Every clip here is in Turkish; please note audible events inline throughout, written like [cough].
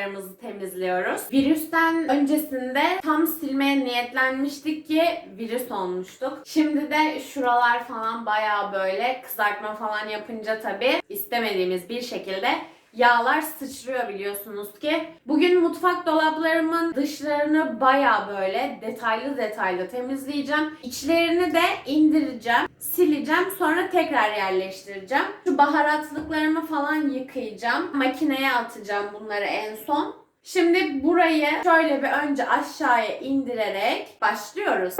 yağlarımızı temizliyoruz. Virüsten öncesinde tam silmeye niyetlenmiştik ki virüs olmuştuk. Şimdi de şuralar falan baya böyle kızartma falan yapınca tabii istemediğimiz bir şekilde yağlar sıçrıyor biliyorsunuz ki. Bugün mutfak dolaplarımın dışlarını baya böyle detaylı detaylı temizleyeceğim. İçlerini de indireceğim, sileceğim, sonra tekrar yerleştireceğim. Şu baharatlıklarımı falan yıkayacağım. Makineye atacağım bunları en son. Şimdi burayı şöyle bir önce aşağıya indirerek başlıyoruz.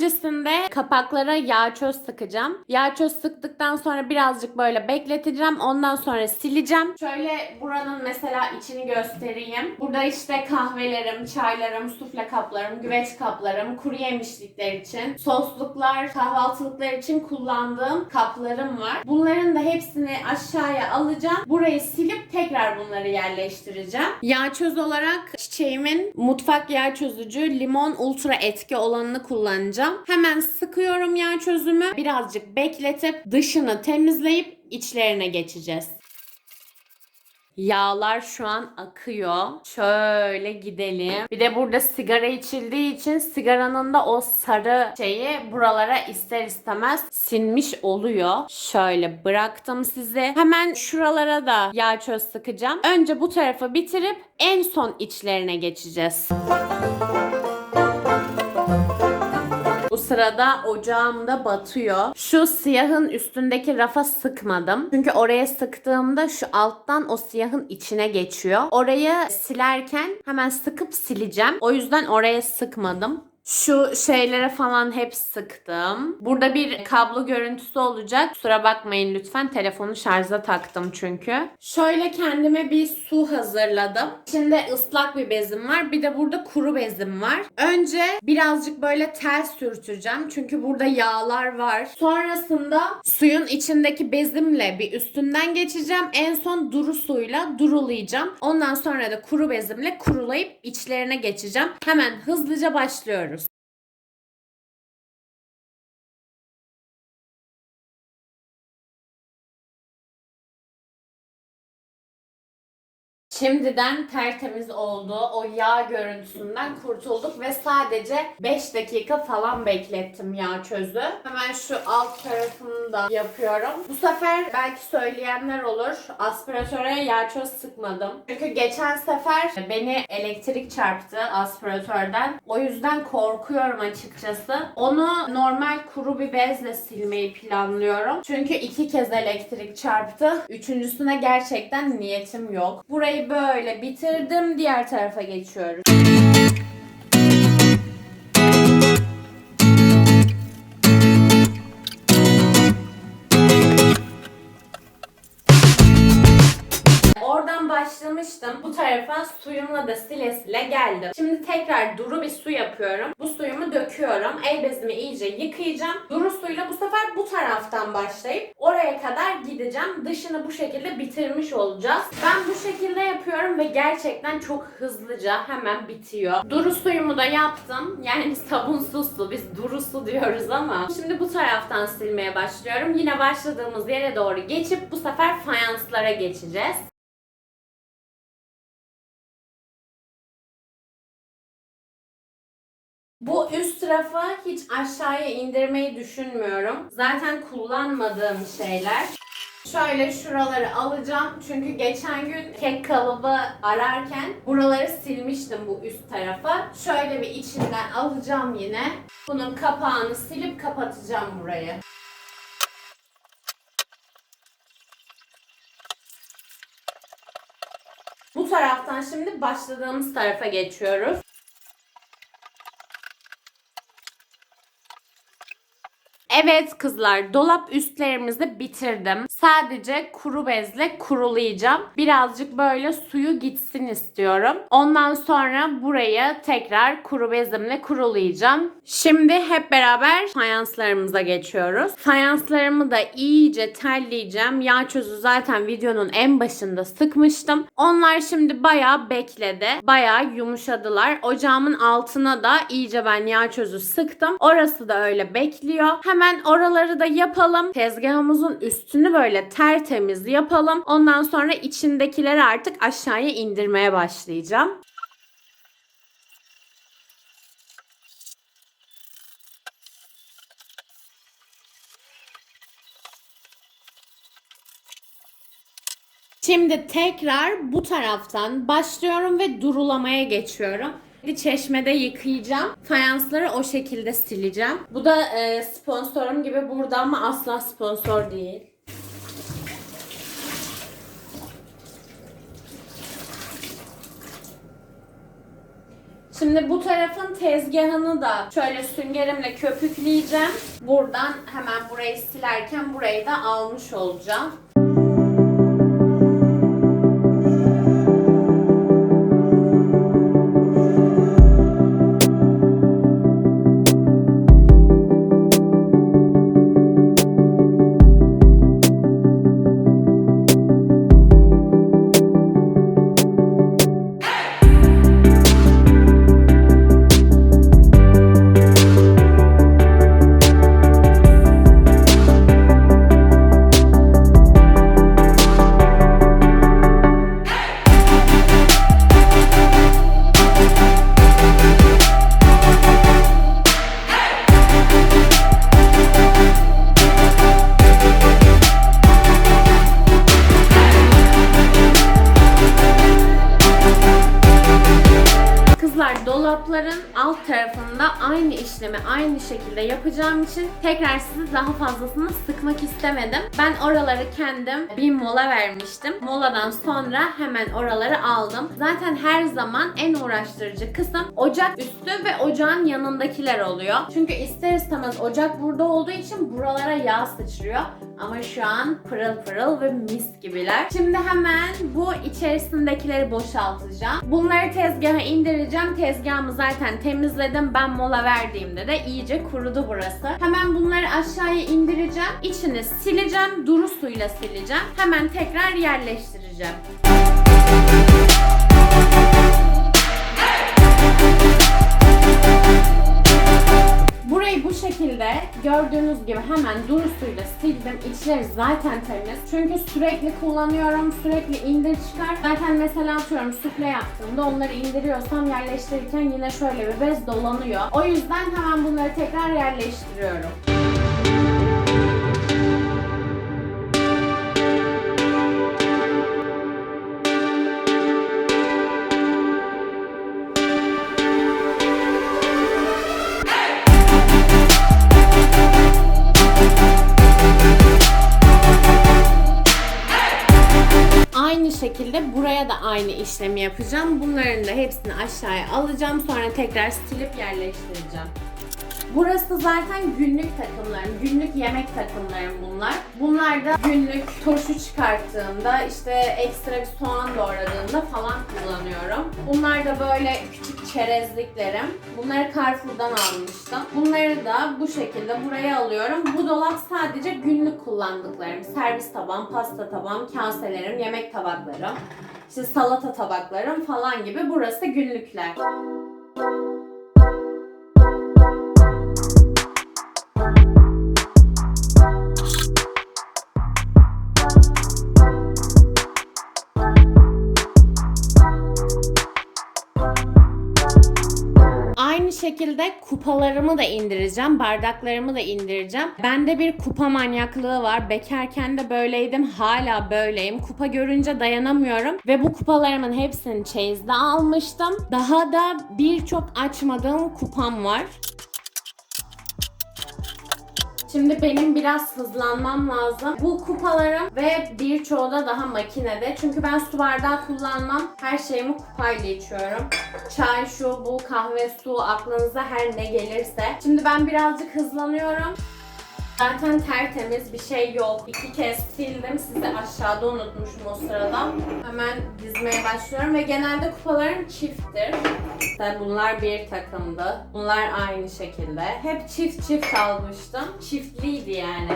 Öncesinde kapaklara yağ çöz sıkacağım. Yağ çöz sıktıktan sonra birazcık böyle bekleteceğim. Ondan sonra sileceğim. Şöyle buranın mesela içini göstereyim. Burada işte kahvelerim, çaylarım, sufle kaplarım, güveç kaplarım, kuru yemişlikler için, sosluklar, kahvaltılıklar için kullandığım kaplarım var. Bunların da hepsini aşağıya alacağım. Burayı silip tekrar bunları yerleştireceğim. Yağ çöz olarak çiçeğimin mutfak yağ çözücü limon ultra etki olanını kullanacağım. Hemen sıkıyorum yağ çözümü. Birazcık bekletip dışını temizleyip içlerine geçeceğiz. Yağlar şu an akıyor. Şöyle gidelim. Bir de burada sigara içildiği için sigaranın da o sarı şeyi buralara ister istemez sinmiş oluyor. Şöyle bıraktım sizi. Hemen şuralara da yağ çöz sıkacağım. Önce bu tarafı bitirip en son içlerine geçeceğiz. Sırada ocağım batıyor. Şu siyahın üstündeki rafa sıkmadım. Çünkü oraya sıktığımda şu alttan o siyahın içine geçiyor. Orayı silerken hemen sıkıp sileceğim. O yüzden oraya sıkmadım. Şu şeylere falan hep sıktım. Burada bir kablo görüntüsü olacak. Kusura bakmayın lütfen. Telefonu şarja taktım çünkü. Şöyle kendime bir su hazırladım. İçinde ıslak bir bezim var. Bir de burada kuru bezim var. Önce birazcık böyle tel sürteceğim. Çünkü burada yağlar var. Sonrasında suyun içindeki bezimle bir üstünden geçeceğim. En son duru suyla durulayacağım. Ondan sonra da kuru bezimle kurulayıp içlerine geçeceğim. Hemen hızlıca başlıyoruz. Şimdiden tertemiz oldu. O yağ görüntüsünden kurtulduk ve sadece 5 dakika falan beklettim yağ çözü. Hemen şu alt tarafını da yapıyorum. Bu sefer belki söyleyenler olur. Aspiratöre yağ çöz sıkmadım. Çünkü geçen sefer beni elektrik çarptı aspiratörden. O yüzden korkuyorum açıkçası. Onu normal kuru bir bezle silmeyi planlıyorum. Çünkü iki kez elektrik çarptı. Üçüncüsüne gerçekten niyetim yok. Burayı böyle bitirdim. Diğer tarafa geçiyoruz. Tarafa suyumla da sile sile geldim. Şimdi tekrar duru bir su yapıyorum. Bu suyumu döküyorum. El bezimi iyice yıkayacağım. Duru suyla bu sefer bu taraftan başlayıp oraya kadar gideceğim. Dışını bu şekilde bitirmiş olacağız. Ben bu şekilde yapıyorum ve gerçekten çok hızlıca hemen bitiyor. Duru suyumu da yaptım. Yani [laughs] sabunsuz su. Biz duru su diyoruz ama. Şimdi bu taraftan silmeye başlıyorum. Yine başladığımız yere doğru geçip bu sefer fayanslara geçeceğiz. Bu üst tarafı hiç aşağıya indirmeyi düşünmüyorum. Zaten kullanmadığım şeyler. Şöyle şuraları alacağım. Çünkü geçen gün kek kalıbı ararken buraları silmiştim bu üst tarafa. Şöyle bir içinden alacağım yine. Bunun kapağını silip kapatacağım burayı. Bu taraftan şimdi başladığımız tarafa geçiyoruz. Evet kızlar dolap üstlerimizi bitirdim. Sadece kuru bezle kurulayacağım. Birazcık böyle suyu gitsin istiyorum. Ondan sonra burayı tekrar kuru bezimle kurulayacağım. Şimdi hep beraber fayanslarımıza geçiyoruz. Fayanslarımı da iyice telleyeceğim. Yağ çözü zaten videonun en başında sıkmıştım. Onlar şimdi bayağı bekledi. Bayağı yumuşadılar. Ocağımın altına da iyice ben yağ çözü sıktım. Orası da öyle bekliyor. Hemen Hemen oraları da yapalım. Tezgahımızın üstünü böyle tertemiz yapalım. Ondan sonra içindekileri artık aşağıya indirmeye başlayacağım. Şimdi tekrar bu taraftan başlıyorum ve durulamaya geçiyorum. Bir çeşmede yıkayacağım. Fayansları o şekilde sileceğim. Bu da e, sponsorum gibi burada ama asla sponsor değil. Şimdi bu tarafın tezgahını da şöyle süngerimle köpükleyeceğim. Buradan hemen burayı silerken burayı da almış olacağım. İşlemi aynı şekilde yapacağım için tekrar sizi daha fazlasını sıkmak istemedim. Ben oraları kendim bir mola vermiştim. Moladan sonra hemen oraları aldım. Zaten her zaman en uğraştırıcı kısım ocak üstü ve ocağın yanındakiler oluyor. Çünkü ister istemez ocak burada olduğu için buralara yağ sıçrıyor. Ama şu an pırıl pırıl ve mis gibiler. Şimdi hemen bu içerisindekileri boşaltacağım. Bunları tezgaha indireceğim. Tezgahımı zaten temizledim. Ben mola verdiğimde de iyice kurudu burası. Hemen bunları aşağıya indireceğim. İçini sileceğim. Duru suyla sileceğim. Hemen tekrar yerleştireceğim. Burayı bu şekilde gördüğünüz gibi hemen duru suyla sildim. İçleri zaten temiz. Çünkü sürekli kullanıyorum. Sürekli indir çıkar. Zaten mesela atıyorum sufle yaptığımda onları indiriyorsam yerleştirirken yine şöyle bir bez dolanıyor. O yüzden hemen bunları tekrar yerleştiriyorum. Şekilde buraya da aynı işlemi yapacağım. Bunların da hepsini aşağıya alacağım. Sonra tekrar silip yerleştireceğim. Burası zaten günlük takımlarım, günlük yemek takımlarım bunlar. Bunlar da günlük turşu çıkarttığımda, işte ekstra bir soğan doğradığımda falan kullanıyorum. Bunlar da böyle küçük çerezliklerim. Bunları Carrefour'dan almıştım. Bunları da bu şekilde buraya alıyorum. Bu dolap sadece günlük kullandıklarım. Servis tabağım, pasta tabağım, kaselerim, yemek tabaklarım. işte salata tabaklarım falan gibi. Burası günlükler. Şekilde kupalarımı da indireceğim, bardaklarımı da indireceğim. Bende bir kupa manyaklığı var. Bekarken de böyleydim, hala böyleyim. Kupa görünce dayanamıyorum ve bu kupalarımın hepsini çeyizde almıştım. Daha da birçok açmadığım kupam var. Şimdi benim biraz hızlanmam lazım. Bu kupalarım ve birçoğu da daha makinede. Çünkü ben su bardağı kullanmam. Her şeyimi kupayla içiyorum. Çay, şu, bu, kahve, su, aklınıza her ne gelirse. Şimdi ben birazcık hızlanıyorum. Zaten tertemiz bir şey yok. İki kez sildim. Sizi aşağıda unutmuşum o sırada. Hemen dizmeye başlıyorum ve genelde kupalarım çifttir. İşte bunlar bir takımdı. Bunlar aynı şekilde. Hep çift çift almıştım. Çiftliydi yani.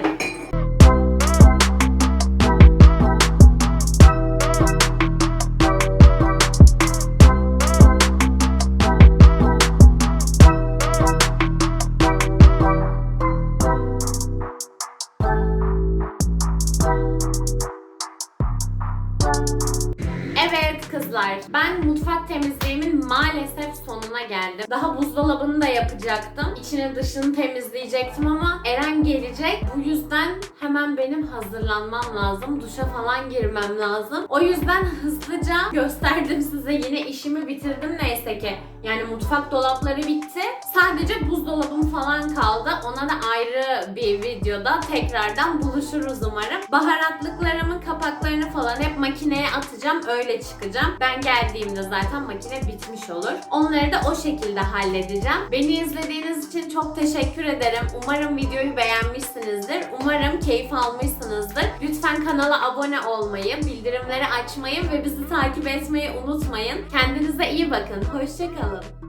Arkadaşlar ben mutfak temizliğimin maalesef sonuna geldim. Daha buzdolabını da yapacaktım. İçini dışını temizleyecektim ama Eren gelecek. Bu yüzden hemen benim hazırlanmam lazım. Duşa falan girmem lazım. O yüzden hızlıca gösterdim size yine işimi bitirdim neyse ki. Yani mutfak dolapları bitti. Sadece buzdolabım falan kaldı. Ona da ayrı bir videoda tekrardan buluşuruz umarım. Baharatlıklarımın kapaklarını falan hep makineye atacağım. Öyle çıkacağım. Ben geldiğimde zaten makine bitmiş olur. Onları da o şekilde halledeceğim. Beni izlediğiniz için çok teşekkür ederim. Umarım videoyu beğenmişsinizdir. Umarım keyif almışsınızdır. Lütfen kanala abone olmayı, bildirimleri açmayı ve bizi takip etmeyi unutmayın. Kendinize iyi bakın. Hoşçakalın.